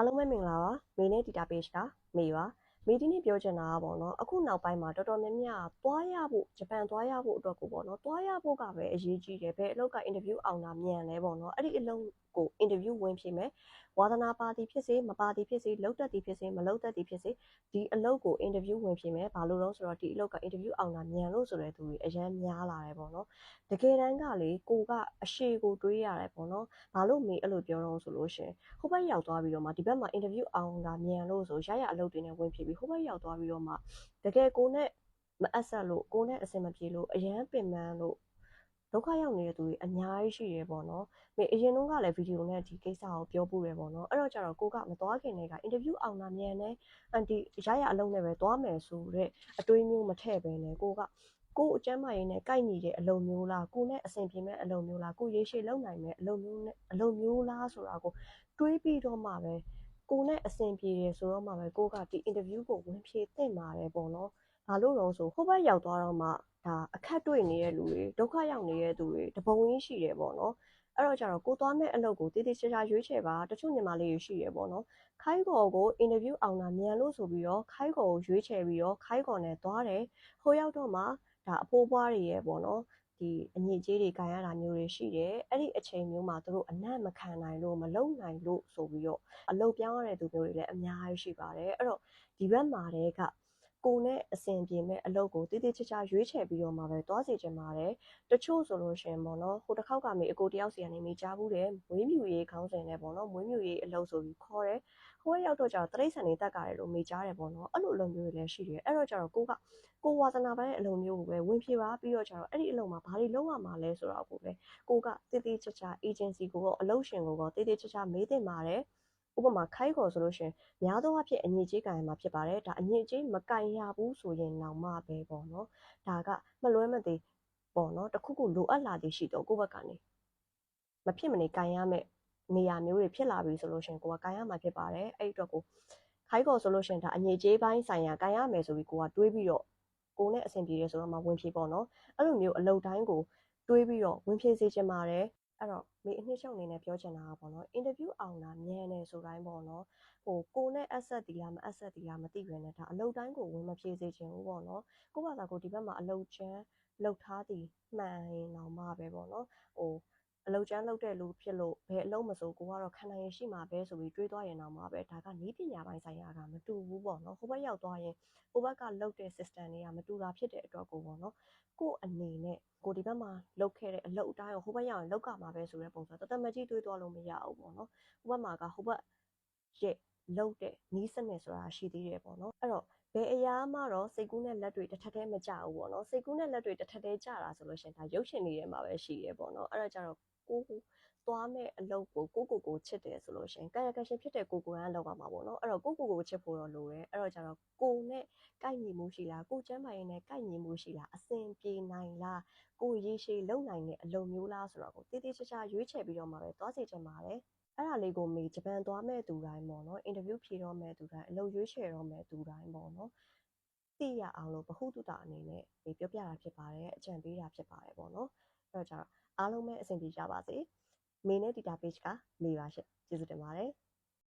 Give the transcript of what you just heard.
အားလုံးပဲမင်္ဂလာပါမေနဲ့ data page ကမေပါ မေဒီနေ့ပြောချင်တာကပေါ့နော်အခုနောက်ပိုင်းမှာတော်တော်များများသွားရဖို့ဂျပန်သွားရဖို့အတွက်ကိုပေါ့နော်သွားရဖို့ကပဲအရေးကြီးတယ်ဘယ်အလုပ်က interview အောင်တာမြန်လဲပေါ့နော်အဲ့ဒီအလုပ်ကို interview ဝင်ဖြစ်မယ်ဝါသနာပါတီဖြစ်စေမပါတီဖြစ်စေလုံတက်တီဖြစ်စေမလုံတက်တီဖြစ်စေဒီအလုပ်ကို interview ဝင်ဖြစ်မယ်ဘာလို့လဲဆိုတော့ဒီအလုပ်က interview အောင်တာမြန်လို့ဆိုတဲ့သူတွေအရန်များလာတယ်ပေါ့နော်တကယ်တမ်းကလေကိုကအရှိကိုတွေးရတယ်ပေါ့နော်ဘာလို့မေအဲ့လိုပြောတော့ဆိုလို့ရှင်ဟိုဘက်ရောက်သွားပြီးတော့မှဒီဘက်မှာ interview အောင်တာမြန်လို့ဆိုရရအလုပ်တွေနဲ့ဝင်ဖြစ်ပြီးဟိုဘက်ရောက်သွားပြီးတော့မှတကယ်ကိုနဲ့မအပ်ဆက်လို့ကိုနဲ့အဆင်မပြေလို့အရန်ပင်ပန်းလို့ဒုက္ခရောက်နေတဲ့သူတွေအများကြီးရှိတယ်ပေါ့နော်။မေအရင်တုန်းကလည်းဗီဒီယိုနဲ့ဒီကိစ္စကိုပြောပူတယ်ပေါ့နော်။အဲ့တော့ကျတော့ကိုကမသွားခင်တည်းကအင်တာဗျူးအောင်တာမြန်တယ်။အန်တီရရအလုံးနဲ့ပဲသွားမယ်ဆိုတဲ့အတွေးမျိုးမထည့်ပဲနဲ့ကိုကကိုအကျမ်းမာရေးနဲ့ကိုက်ညီတဲ့အလုပ်မျိုးလားကိုနဲ့အဆင်ပြေမဲ့အလုပ်မျိုးလားကိုရေရှည်လုပ်နိုင်မဲ့အလုပ်မျိုးနဲ့အလုပ်မျိုးလားဆိုတာကိုတွေးပြီးတော့မှပဲ ကိုနဲ့အဆင်ပြေတယ်ဆိုတော့မှပဲကိုကဒီ interview ကိုဝင်ဖြေသင့်ပါတယ်ပေါ့နော်။ဘာလို့လဲဆိုဟိုဘက်ရောက်သွားတော့မှဒါအခက်တွေ့နေတဲ့လူတွေဒုက္ခရောက်နေတဲ့သူတွေတပုံရင်းရှိတယ်ပေါ့နော်။အဲ့တော့ကျတော့ကိုသွားမဲ့အလုပ်ကိုတည်တည်ချာချာရွေးချယ်ပါတချို့ညီမလေးတွေရှိတယ်ပေါ့နော်။ခိုင်းကော်ကို interview အောင်တာမြန်လို့ဆိုပြီးတော့ခိုင်းကော်ကိုရွေးချယ်ပြီးတော့ခိုင်းကော်နဲ့သွားတယ်။ဟိုရောက်တော့မှဒါအဖိုးပွားတွေရဲ့ပေါ့နော် ဒီအညစ်အကြေးတွေကန်ရတာမျိုးတွေရှိတယ်အဲ့ဒီအချိန်မျိုးမှာသူတို့အနံ့မခံနိုင်လို့မလုံနိုင်လို့ဆိုပြီးတော့အလုတ်ပြောင်းရတဲ့သူမျိုးတွေလည်းအများကြီးရှိပါတယ်အဲ့တော့ဒီဘက်မှာတည်းက ကိုနဲ့အဆင်ပြေမဲ့အလုပ်ကိုတည်တည်ချာချာရွေးချယ်ပြီးတော့မှပဲသွားစီချင်ပါတယ်တချို့ဆိုလို့ရှင်ပေါ့နော်ဟိုတစ်ခေါက်ကမေအကိုတယောက်စီကနေမေကြားဘူးတယ်မွေးမြူရေးခေါင်းစဉ်နဲ့ပေါ့နော်မွေးမြူရေးအလုပ်ဆိုပြီးခေါ်တယ်ဟိုရောက်တော့ကျတော့တရိတ်ဆန်နေတက်ကြတယ်လို့မေကြားတယ်ပေါ့နော်အဲ့လိုအလုပ်မျိုးတွေလည်းရှိတယ်အဲ့တော့ကျတော့ကိုကကိုဝါသနာပါတဲ့အလုပ်မျိုးကိုပဲဝင်ဖြေပါပြီးတော့ကျတော့အဲ့ဒီအလုပ်မှာဘာတွေလုပ်ရမှာလဲဆိုတော့ကိုပဲကိုကတည်တည်ချာချာ agency ကိုတော့အလုပ်ရှင်ကိုတော့တည်တည်ချာချာမေးတင်ပါတယ် ဥပမာခိုင်းခေါ်ဆိုလို့ရှင်များသောအားဖြင့်အညစ်အကြေးကင်မှာဖြစ်ပါတယ်ဒါအညစ်အကြေးမကင်ရဘူးဆိုရင်တော့မှပဲပေါ့နော်ဒါကမလွဲမသွေပေါ့နော်တခုခုလိုအပ်လာသည်ရှိတော့ကိုယ့်ဘက်ကနေမဖြစ်မနေကင်ရမယ်နေရာမျိုးတွေဖြစ်လာပြီဆိုလို့ရှင်ကိုကကင်ရမှာဖြစ်ပါတယ်အဲ့အတွက်ကိုခိုင်းခေါ်ဆိုလို့ရှင်ဒါအငြိကြေးပိုင်းဆိုင်ရာကင်ရမယ်ဆိုပြီးကိုကတွေးပြီးတော့ကိုနဲ့အဆင်ပြေတယ်ဆိုတော့မှဝင်ဖြေပေါ့နော်အဲ့လိုမျိုးအလုပ်တိုင်းကိုတွေးပြီးတော့ဝင်ဖြေစေချင်ပါတယ် အဲ့တော့မိအနှစ်ချုပ်အနေနဲ့ပြောချင်တာကပေါ့နော်အင်တာဗျူးအောင်တာမြန်နေဆိုတိုင်းပေါ့နော်ဟိုကိုနဲ့အဆက်တီလားမအဆက်တီလားမသိရနဲ့ဒါအလုပ်တိုင်းကိုဝင်မဖြေစေချင်ဘူးပေါ့နော်ကိုဘာသာကိုဒီဘက်မှာအလုပ်ချမ်းလုပ်ထားသည်မှန်ရင်တော့မှပဲပေါ့နော်ဟို အလုပ်ကျန်းလုပ်တဲ့လူဖြစ်လို့ဘယ်အလုပ်မဆိုကိုကတော့ခံနိုင်ရရှိမှာပဲဆိုပြီးတွေးသွားရင်တော့မှပဲဒါကနီးပညာပိုင်းဆိုင်ရာကမတူဘူးပေါ့နော်ဟိုဘက်ရောက်သွားရင်ဟိုဘက်ကလုပ်တဲ့ system တွေကမတူတာဖြစ်တဲ့အတွက်ကိုပေါ့နော်ကို့အနေနဲ့ကိုဒီဘက်မှာလုပ်ခဲ့တဲ့အလုပ်အတိုင်းကိုဟိုဘက်ရောက်ရင်လောက်ကမှာပဲဆိုတဲ့ပုံစံတသက်မကြီးတွေးသွားလို့မရဘူးပေါ့နော်ဟိုဘက်မှာကဟိုဘက်ရဲ့ လုပ်တဲ့နီးစနစ်ဆိုတာရှိသေးတယ်ပေါ့နော်အဲ့တော့ဘယ်အရာမှတော့စိတ်ကူးနဲ့လက်တွေတစ်ထက်တည်းမကြဘူးပေါ့နော်စိတ်ကူးနဲ့လက်တွေတစ်ထက်တည်းကြတာဆိုလို့ရှိရင်ဒါရုပ်ရှင်တွေထဲမှာပဲရှိရဲပေါ့နော်အဲ့တော့ကျတော့ကိုသွားမဲ့အလုပ်ကိုကိုကိုကိုချစ်တယ်ဆိုလို့ရှိရင်ကာယကရှင်ဖြစ်တဲ့ကိုကိုရန်လောက်ပါမှာပေါ့နော်အဲ့တော့ကိုကိုကိုချစ်ဖို့တော့လိုတယ်အဲ့တော့ကျတော့ကိုနဲ့ကိုက်ညီမှုရှိလားကိုကျမ်းမာရေးနဲ့ကိုက်ညီမှုရှိလားအဆင်ပြေနိုင်လားကိုရေရှည်လုံနိုင်တဲ့အလုပ်မျိုးလားဆိုတော့ကိုတည်တည်ချာချာရွေးချယ်ပြီးတော့မှပဲသွားစီချင်ပါတယ် အဲ့ဒါလေးကိုမေဂျပန်သွားမဲ့သူတိုင်းပေါ့နော်အင်တာဗျူးဖြေတော့မဲ့သူတိုင်းအလုပ်ရွေးချယ်တော့မဲ့သူတိုင်းပေါ့နော်သိရအောင်လို့ဗဟုသုတအနေနဲ့ပြောပြတာဖြစ်ပါတယ်အကြံပေးတာဖြစ်ပါတယ်ပေါ့နော်အဲ့တော့ကျတော့အားလုံးပဲအဆင်ပြေကြပါစေမေနဲ့ data page ကမေပါရှင့်ကျေးဇူးတင်ပါတယ်